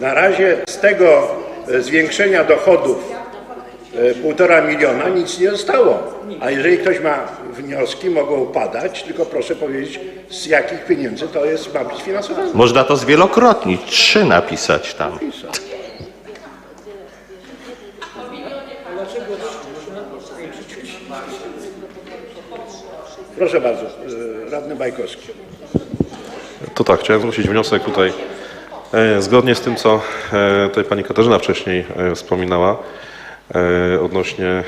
Na razie z tego e, zwiększenia dochodów e, półtora miliona nic nie zostało. A jeżeli ktoś ma wnioski, mogą padać, tylko proszę powiedzieć, z jakich pieniędzy to jest, ma być finansowane. Można to zwielokrotnić, trzy napisać tam. Proszę bardzo, e, radny Bajkowski. To tak, chciałem zgłosić wniosek tutaj e, zgodnie z tym, co e, tutaj pani Katarzyna wcześniej e, wspominała e, odnośnie e,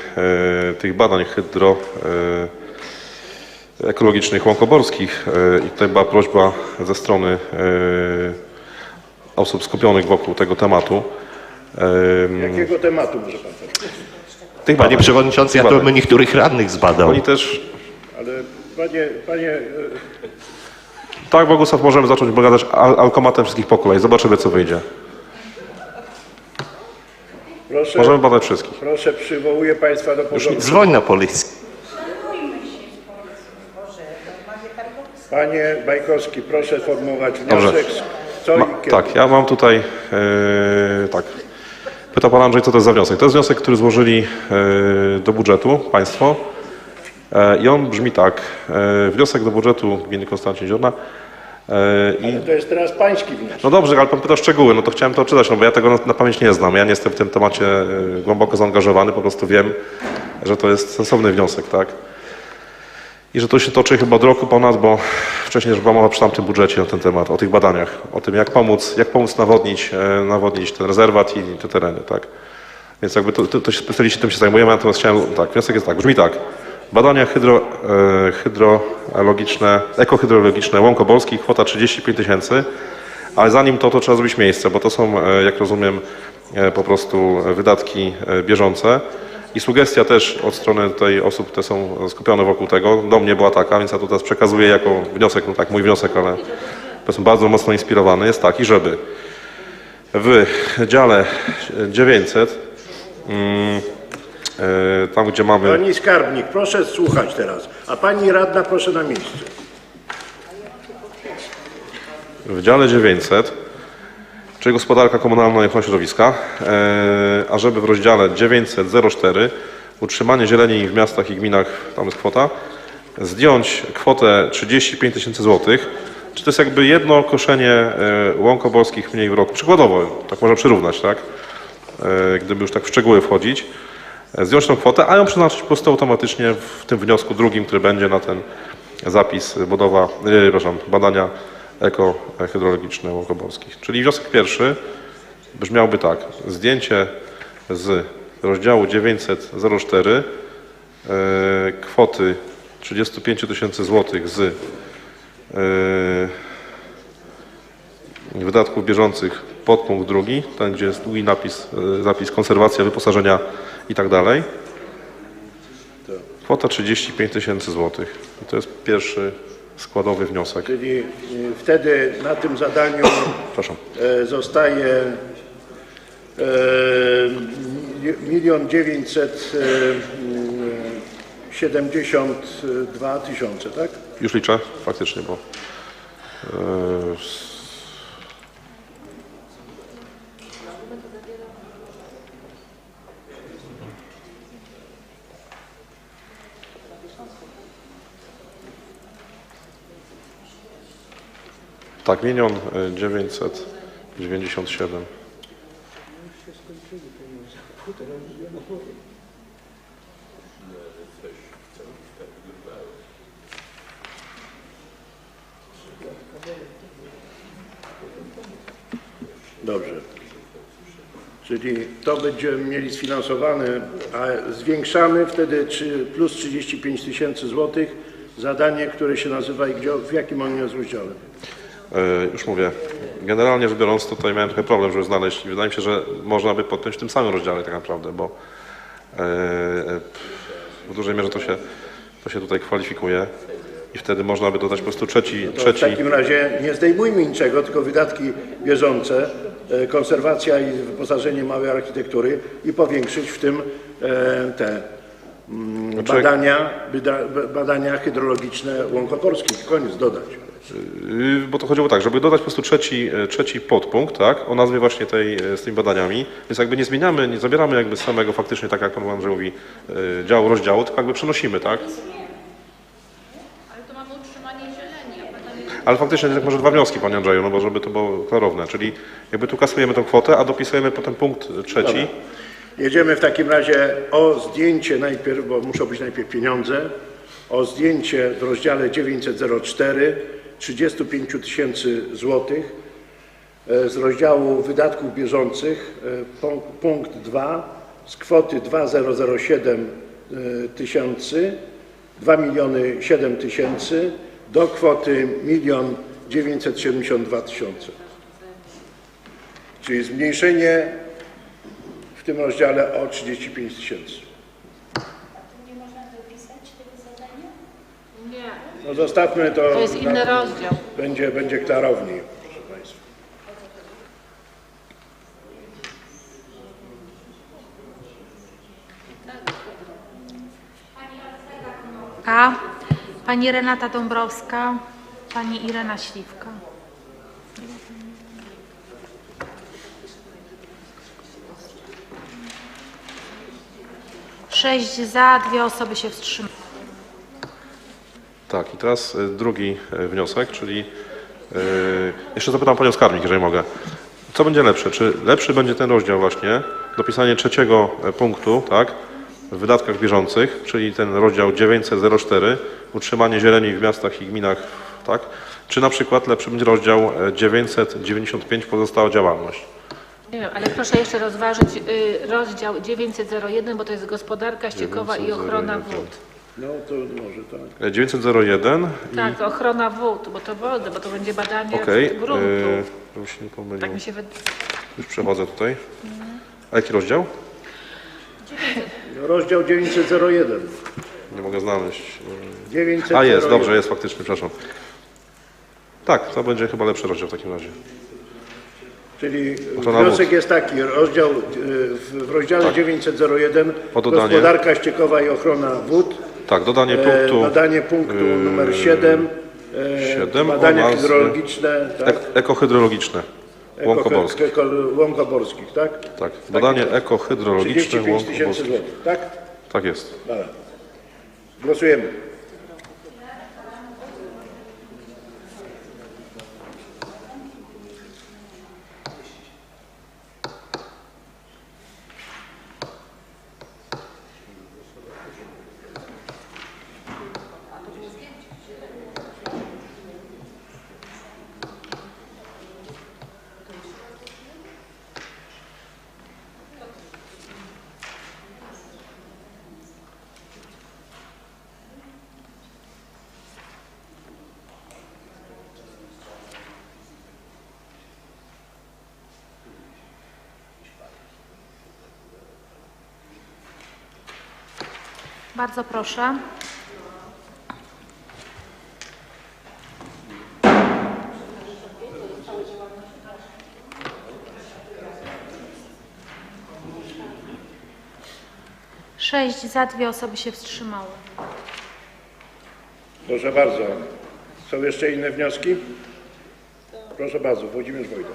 tych badań hydro e, ekologicznych łąkoborskich e, i tutaj była prośba ze strony e, osób skupionych wokół tego tematu. e, Jakiego tematu może pan powiedzieć? Tych Panie badań. przewodniczący, ja to badań. bym niektórych radnych zbadał. Oni też Ale panie, panie, e, Tak, Bogusław, możemy zacząć pogadać al alkomatem wszystkich po kolei. Zobaczymy, co wyjdzie. proszę, Możemy badać wszystkich. proszę przywołuję państwa do porządku. Dzwoń na policję. Panie Bajkowski, proszę formułować Dobrze. wniosek. Co Ma, i kiedy. tak, ja mam tutaj, e, tak. Pyta pan Andrzej, co to jest za wniosek. To jest wniosek, który złożyli e, do budżetu państwo i on brzmi tak. E, wniosek do budżetu gminy Konstancin Ziorna e, i To jest teraz pański wniosek. No dobrze, ale pan pyta szczegóły, no to chciałem to czytać, no bo ja tego na, na pamięć nie znam. Ja nie jestem w tym temacie e, głęboko zaangażowany, po prostu wiem, że to jest sensowny wniosek, tak? I że to się toczy chyba od roku ponad, bo wcześniej już była mowa przy tamtym budżecie na ten temat, o tych badaniach, o tym jak pomóc, jak pomóc nawodnić, e, nawodnić ten rezerwat i te tereny, tak? Więc jakby to, to, to się specjaliści tym się zajmujemy, natomiast chciałem, tak, wniosek jest tak, brzmi tak. Badania hydro, e, hydrologiczne, ekohydrologiczne Łąkobolskich, kwota 35 tysięcy, ale zanim to, to trzeba zrobić miejsce, bo to są, e, jak rozumiem, e, po prostu wydatki e, bieżące. I sugestia też od strony tej osób, które są skupione wokół tego, do mnie była taka, więc ja to teraz przekazuję jako wniosek, no tak, mój wniosek, ale jestem bardzo mocno inspirowany, jest taki, żeby w dziale 900, mm, e, tam gdzie mamy... Pani skarbnik, proszę słuchać teraz, a pani radna proszę na miejscu. w dziale 900, czyli gospodarka komunalna i ochrona środowiska, e, a żeby w rozdziale 900.04 utrzymanie zieleni w miastach i gminach, tam jest kwota, zdjąć kwotę 35 tysięcy złotych, czy to jest jakby jedno koszenie e, łąkoborskich mniej w roku, przykładowo, tak można przyrównać, tak, E, gdyby już tak w szczegóły wchodzić, zdjąć tą kwotę, a ją przeznaczyć po prostu automatycznie w tym wniosku drugim, który będzie na ten zapis budowa, e, przepraszam, badania ekohydrologiczne łąkoborskich. Czyli wniosek pierwszy brzmiałby tak. Zdjęcie z rozdziału 900.04 e, kwoty 35 tysięcy złotych z e, wydatków bieżących podpunkt drugi, ten gdzie jest długi napis, e, zapis konserwacja, wyposażenia i tak dalej. Kwota 35 tysięcy złotych. I to jest pierwszy składowy wniosek. Czyli y, wtedy na tym zadaniu Przepraszam. e, zostaje e, milion dziewięćset e, mm, siedemdziesiąt dwa tysiące, tak? Już liczę, faktycznie, bo... e, Tak, milion e, dziewięćset dziewięćdziesiąt siedem. Dobrze. Czyli to będziemy mieli sfinansowane, a zwiększamy wtedy trzy- plus 35 tysięcy złotych zadanie, które się nazywa i gdzie, w jakim on jest rozdziale? E, Już mówię. Generalnie rzecz biorąc, tutaj miałem trochę problem, żeby znaleźć i wydaje mi się, że można by podpiąć w tym samym rozdziale tak naprawdę, bo e, e, w dużej mierze to się, to się tutaj kwalifikuje i wtedy można by dodać po prostu trzeci, w trzeci takim razie nie zdejmujmy niczego, tylko wydatki bieżące, konserwacja i wyposażenie małej architektury i powiększyć w tym te mm, Znaczy- badania, badania hydrologiczne łąkoporskich. Koniec, dodać. Yy, Bo to chodziło tak, żeby dodać po prostu trzeci, e, trzeci podpunkt, tak, o nazwie właśnie tej, e, z tymi badaniami, więc jakby nie zmieniamy, nie zabieramy jakby samego faktycznie, tak jak Pan Andrzej mówi, e, działu, rozdziału, tylko jakby przenosimy, tak? Ale to mamy utrzymanie zieleni, Ale faktycznie tak może dwa wnioski, Panie Andrzeju, no bo żeby to było klarowne, czyli jakby tu kasujemy tą kwotę, a dopisujemy potem punkt trzeci. Jedziemy w takim razie o zdjęcie najpierw, bo muszą być najpierw pieniądze, o zdjęcie w rozdziale 904 35 tysięcy złotych e, z rozdziału wydatków bieżących, e, punk- punkt 2 z kwoty 2007 e, tysięcy, 2 miliony 7 tysięcy do kwoty 1 972 tysiące. Czyli zmniejszenie w tym rozdziale o 35 tysięcy. Nie można dopisać tego zadania? nie. No zostawmy to, To jest inny rozdział. będzie, będzie klarowniej, proszę Państwa. A. Pani Renata Dąbrowska, Pani Irena Śliwka. Sześć za, dwie osoby się wstrzymały. Tak, i teraz e, drugi e, wniosek, czyli e, jeszcze zapytam Panią Skarbnik, jeżeli mogę. Co będzie lepsze? Czy lepszy będzie ten rozdział właśnie, dopisanie trzeciego punktu, tak, w wydatkach bieżących, czyli ten rozdział 904, utrzymanie zieleni w miastach i gminach, tak, czy na przykład lepszy będzie rozdział e, 995, pozostała działalność? Nie wiem, ale proszę jeszcze rozważyć y, rozdział 901, bo to jest gospodarka ściekowa i ochrona 901. wód. No to może tak. E, 901 i... Tak, ochrona wód, bo to wody, bo to będzie badanie Okej, gruntu. e, żebym się nie pomylił. Tak mi się wydaje. Już przechodzę tutaj. A jaki rozdział? No, Rozdział 901. Nie mogę znaleźć. 901. A jest, dobrze, jest faktycznie, przepraszam. Tak, to będzie chyba lepszy rozdział w takim razie. Czyli Ochrona wniosek wód. jest taki, rozdział, y, w w rozdziale 901 O dodanie. gospodarka ściekowa i ochrona wód, Tak, dodanie e, punktu badanie punktu numer 7, e, siedem o badania nazwie- hydrologiczne, tak? ek ekohydrologiczne Łąkoborskich. Eko- Łąkoborskich, tak? Tak, badanie ekohydrologiczne 35 tysięcy złotych, tak? Tak jest. Dobra. Głosujemy. Bardzo proszę. Sześć za, dwie osoby się wstrzymały. Proszę bardzo. Są jeszcze inne wnioski? Proszę bardzo, Włodzimierz Wojda.